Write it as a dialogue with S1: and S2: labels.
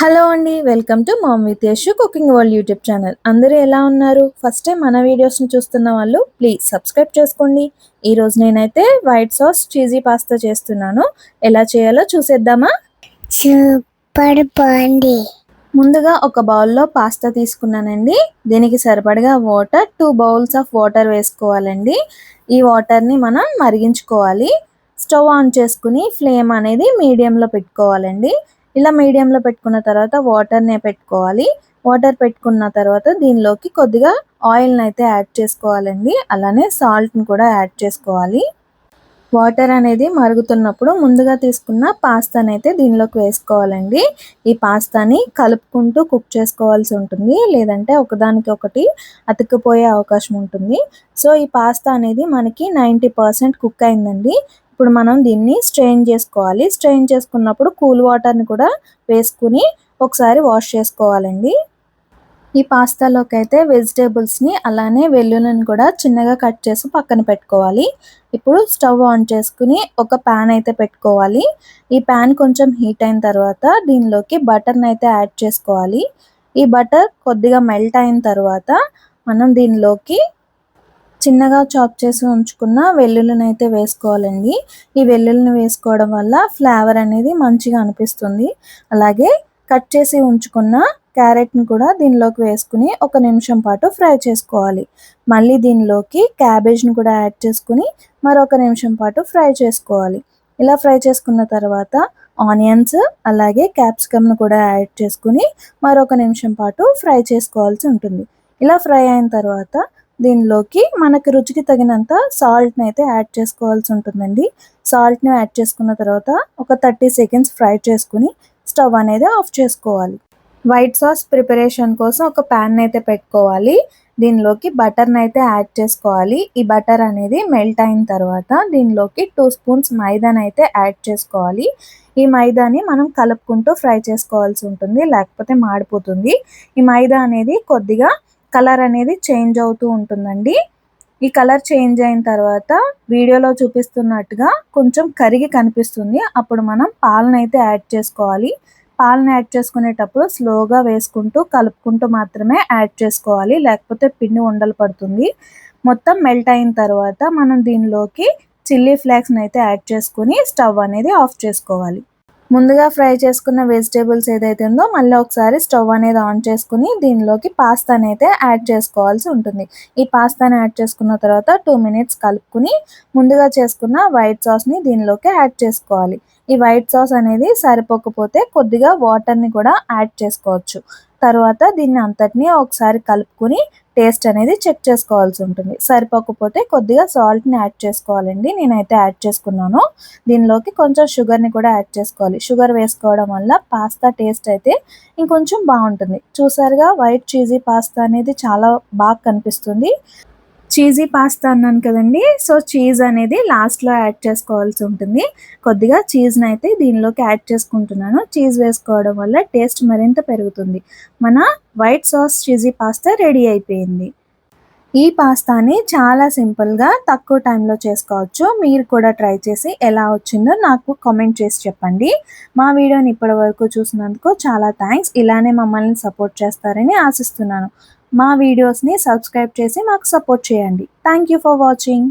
S1: Hello అండి welcome to mom with Yashu cooking world YouTube channel. అందరూ ఎలా ఉన్నారు? ఫస్ట్ టైం మన వీడియోస్ని చూస్తున్న వాళ్ళు ప్లీజ్ సబ్స్క్రైబ్ చేసుకోండి. ఈరోజు నేనైతే వైట్ సాస్ చీజీ పాస్తా చేస్తున్నాను. ఎలా చేయాలో చూసేద్దామా?
S2: సూపర్ బాగుంది.
S1: ముందుగా ఒక బౌల్లో పాస్తా తీసుకున్నానండి. దీనికి సరిపడగా water two bowls of water వేసుకోవాలండి. ఈ వాటర్ని మనం మరిగించుకోవాలి. స్టవ్ ఆన్ చేసుకుని ఫ్లేమ్ అనేది మీడియంలో పెట్టుకోవాలండి. ఇలా మీడియంలో పెట్టుకున్న తర్వాత వాటర్ని పెట్టుకోవాలి. వాటర్ పెట్టుకున్న తర్వాత దీనిలోకి కొద్దిగా ఆయిల్ని అయితే యాడ్ చేసుకోవాలండి. అలానే సాల్ట్ని కూడా యాడ్ చేసుకోవాలి. వాటర్ అనేది మరుగుతున్నప్పుడు ముందుగా తీసుకున్న పాస్తాని అయితే దీనిలోకి వేసుకోవాలండి. ఈ పాస్తాని కలుపుకుంటూ కుక్ చేసుకోవాల్సి ఉంటుంది. లేదంటే ఒకదానికి ఒకటి అతుక్కుపోయే అవకాశం ఉంటుంది. సో ఈ పాస్తా అనేది మనకి నైంటీ పర్సెంట్ కుక్ అయిందండి. ఇప్పుడు మనం దీన్ని స్ట్రెయిన్ చేసుకోవాలి. స్ట్రెయిన్ చేసుకున్నప్పుడు కూల్ వాటర్ని కూడా వేసుకుని ఒకసారి వాష్ చేసుకోవాలండి. ఈ పాస్తాలోకి అయితే వెజిటేబుల్స్ని అలానే వెల్లుల్లిని కూడా చిన్నగా కట్ చేసి పక్కన పెట్టుకోవాలి. ఇప్పుడు స్టవ్ ఆన్ చేసుకుని ఒక ప్యాన్ అయితే పెట్టుకోవాలి. ఈ ప్యాన్ కొంచెం హీట్ అయిన తర్వాత దీనిలోకి బటర్ని అయితే యాడ్ చేసుకోవాలి. ఈ బటర్ కొద్దిగా మెల్ట్ అయిన తర్వాత మనం దీనిలోకి చిన్నగా చాప్ చేసి ఉంచుకున్న వెల్లుల్లిని అయితే వేసుకోవాలండి. ఈ వెల్లుల్లిని వేసుకోవడం వల్ల ఫ్లేవర్ అనేది మంచిగా అనిపిస్తుంది. అలాగే కట్ చేసి ఉంచుకున్న క్యారెట్ని కూడా దీనిలోకి వేసుకుని ఒక నిమిషం పాటు ఫ్రై చేసుకోవాలి. మళ్ళీ దీనిలోకి క్యాబేజ్ని కూడా యాడ్ చేసుకుని మరొక నిమిషం పాటు ఫ్రై చేసుకోవాలి. ఇలా ఫ్రై చేసుకున్న తర్వాత ఆనియన్స్ అలాగే క్యాప్సికమ్ను కూడా యాడ్ చేసుకుని మరొక నిమిషం పాటు ఫ్రై చేసుకోవాల్సి ఉంటుంది. ఇలా ఫ్రై అయిన తర్వాత దీనిలోకి మనకి రుచికి తగినంత సాల్ట్ని అయితే యాడ్ చేసుకోవాల్సి ఉంటుందండి. సాల్ట్ని యాడ్ చేసుకున్న తర్వాత ఒక థర్టీ సెకండ్స్ ఫ్రై చేసుకుని స్టవ్ అనేది ఆఫ్ చేసుకోవాలి. వైట్ సాస్ ప్రిపరేషన్ కోసం ఒక ప్యాన్ అయితే పెట్టుకోవాలి. దీనిలోకి బటర్ని అయితే యాడ్ చేసుకోవాలి. ఈ బటర్ అనేది మెల్ట్ అయిన తర్వాత దీనిలోకి టూ స్పూన్స్ మైదాని అయితే యాడ్ చేసుకోవాలి. ఈ మైదాని మనం కలుపుకుంటూ ఫ్రై చేసుకోవాల్సి ఉంటుంది లేకపోతే మాడిపోతుంది. ఈ మైదా అనేది కొద్దిగా కలర్ అనేది చేంజ్ అవుతూ ఉంటుందండి. ఈ కలర్ చేంజ్ అయిన తర్వాత వీడియోలో చూపిస్తున్నట్టుగా కొంచెం కరిగి కనిపిస్తుంది. అప్పుడు మనం పాలను అయితే యాడ్ చేసుకోవాలి. పాలను యాడ్ చేసుకునేటప్పుడు స్లోగా వేసుకుంటూ కలుపుకుంటూ మాత్రమే యాడ్ చేసుకోవాలి. లేకపోతే పిండి ఉండలు పడుతుంది. మొత్తం మెల్ట్ అయిన తర్వాత మనం దీనిలోకి చిల్లీ ఫ్లేక్స్ని అయితే యాడ్ చేసుకుని స్టవ్ అనేది ఆఫ్ చేసుకోవాలి. ముందుగా ఫ్రై చేసుకున్న వెజిటేబుల్స్ ఏదైతే ఉందో మళ్ళీ ఒకసారి స్టవ్ అనేది ఆన్ చేసుకుని దీనిలోకి పాస్తాని అయితే యాడ్ చేసుకోవాల్సి ఉంటుంది. ఈ పాస్తాని యాడ్ చేసుకున్న తర్వాత టూ మినిట్స్ కలుపుకుని ముందుగా చేసుకున్న వైట్ సాస్ని దీనిలోకి యాడ్ చేసుకోవాలి. ఈ వైట్ సాస్ అనేది సరిపోకపోతే కొద్దిగా వాటర్ని కూడా యాడ్ చేసుకోవచ్చు. తర్వాత దీన్ని అంతటినీ ఒకసారి కలుపుకుని టేస్ట్ అనేది చెక్ చేసుకోవాల్సి ఉంటుంది. సరిపోకపోతే కొద్దిగా సాల్ట్ని యాడ్ చేసుకోవాలండి. నేనైతే యాడ్ చేసుకున్నాను. దీనిలోకి కొంచెం షుగర్ని కూడా యాడ్ చేసుకోవాలి. షుగర్ వేసుకోవడం వల్ల పాస్తా టేస్ట్ అయితే ఇంకొంచెం బాగుంటుంది. చూసారుగా వైట్ చీజీ పాస్తా అనేది చాలా బాగా కనిపిస్తుంది. చీజీ పాస్తా అన్నాను కదండి. సో చీజ్ అనేది లాస్ట్లో యాడ్ చేసుకోవాల్సి ఉంటుంది. కొద్దిగా చీజ్ని అయితే దీనిలోకి యాడ్ చేసుకుంటున్నాను. చీజ్ వేసుకోవడం వల్ల టేస్ట్ మరింత పెరుగుతుంది. మన white sauce cheesy pasta ready అయిపోయింది. ఈ పాస్తాని చాలా సింపుల్గా తక్కువ టైంలో చేసుకోవచ్చు. మీరు కూడా ట్రై చేసి ఎలా వచ్చిందో నాకు కామెంట్ చేసి చెప్పండి. మా వీడియోని ఇప్పటి వరకు చూసినందుకు చాలా థ్యాంక్స్ ఇలానే మమ్మల్ని సపోర్ట్ చేస్తారని ఆశిస్తున్నాను. మా వీడియోస్ని సబ్స్క్రైబ్ చేసి మాకు సపోర్ట్ చేయండి. Thank you for watching